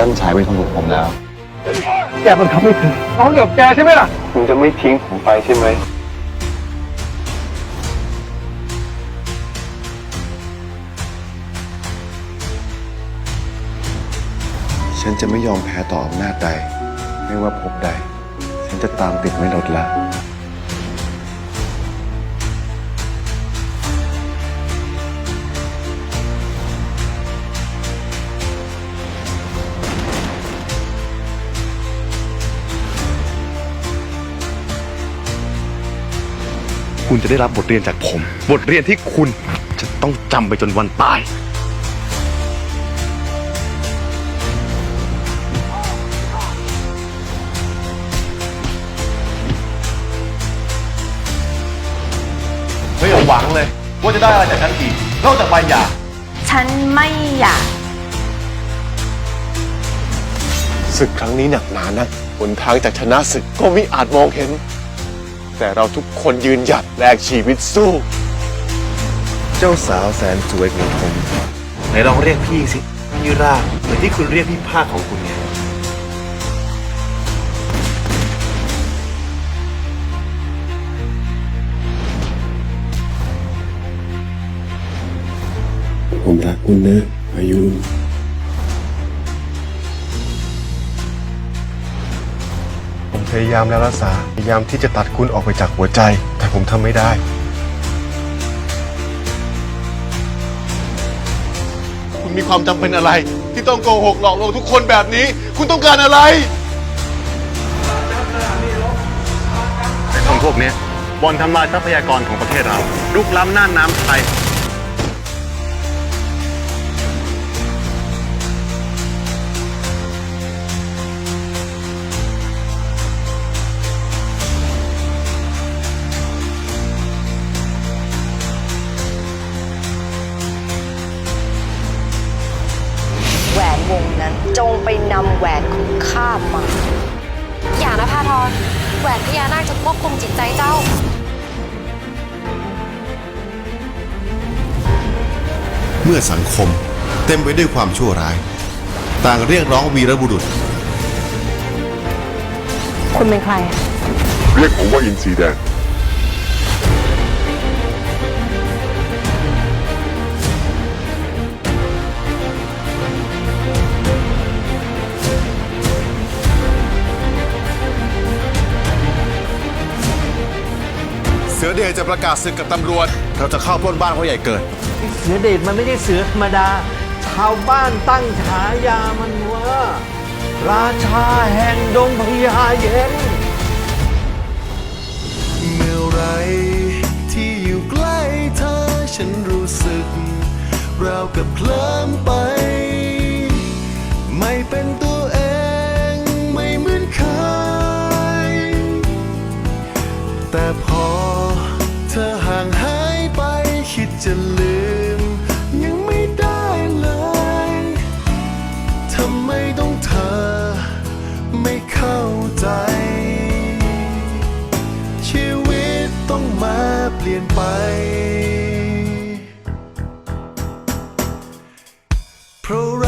ท่านชายเป็นคนของผมแล้ว แกมันทำไม่ถึงน้องกับแกใช่ไหมล่ะ คุณจะไม่ทิ้งผมไปใช่ไหม ฉันจะไม่ยอมแพ้ต่ออำนาจใด ไม่ว่าพบใด ฉันจะตามติดไม่ลดละ คุณจะได้รับบทเรียนจากผม บทเรียนที่คุณจะต้องจำไปจนวันตาย ไม่หวังเลย ว่าจะได้อะไรจากฉันอีกนอกจากใบหย่าฉันไม่อยาก ศึกครั้งนี้หนักหนานะหนทางจากชนะศึกก็มิอาจมองเห็น แต่เราทุกคนยืนหยัดแลกชีวิตสู้ เจ้าสาวแสนสวยของผมไหนลองเรียกพี่สิพี่ราเหมือนที่คุณเรียกพี่ภาคของคุณไงผมรักคุณนะอายุ ยายามแล้วรักษาพยายามที่จะตัดคุณออกไปจากหัวใจ แต่ผมทำไม่ได้ คุณมีความจำเป็นอะไร ที่ต้องโกหกหลอกลวงทุกคนแบบนี้ คุณต้องการอะไร ไอ้คนพวกเนี้ยบอลทำลายทรัพยากรของประเทศเราลุกล้ำน่านน้ำไทย จงไปนำแหวนของข้ามา อย่านะพาทรแหวนพญานาคจะควบคุมจิตใจเจ้า เมื่อสังคมเต็มไปด้วยความชั่วร้าย ต่างเรียกร้องวีรบุรุษ คุณเป็นใคร เรียกผมว่าอินซีแดง เสือเดชจะประกาศศึกกับตำรวจ เราจะเข้าปล้นบ้านพ่อใหญ่เกิด เสือเดชมันไม่ใช่เสือธรรมดา ชาวบ้านตั้งฉายามันว่า ราชาแห่งดงพญาเย็น เมื่อไรที่อยู่ใกล้เธอฉันรู้สึกราวกับเคลิ้มไป ไม่เป็นตัวเอง จะลืม ยังไม่ได้เลย ทำไมต้องเธอ ไม่เข้าใจ ชีวิตต้องมาเปลี่ยนไป เพราะ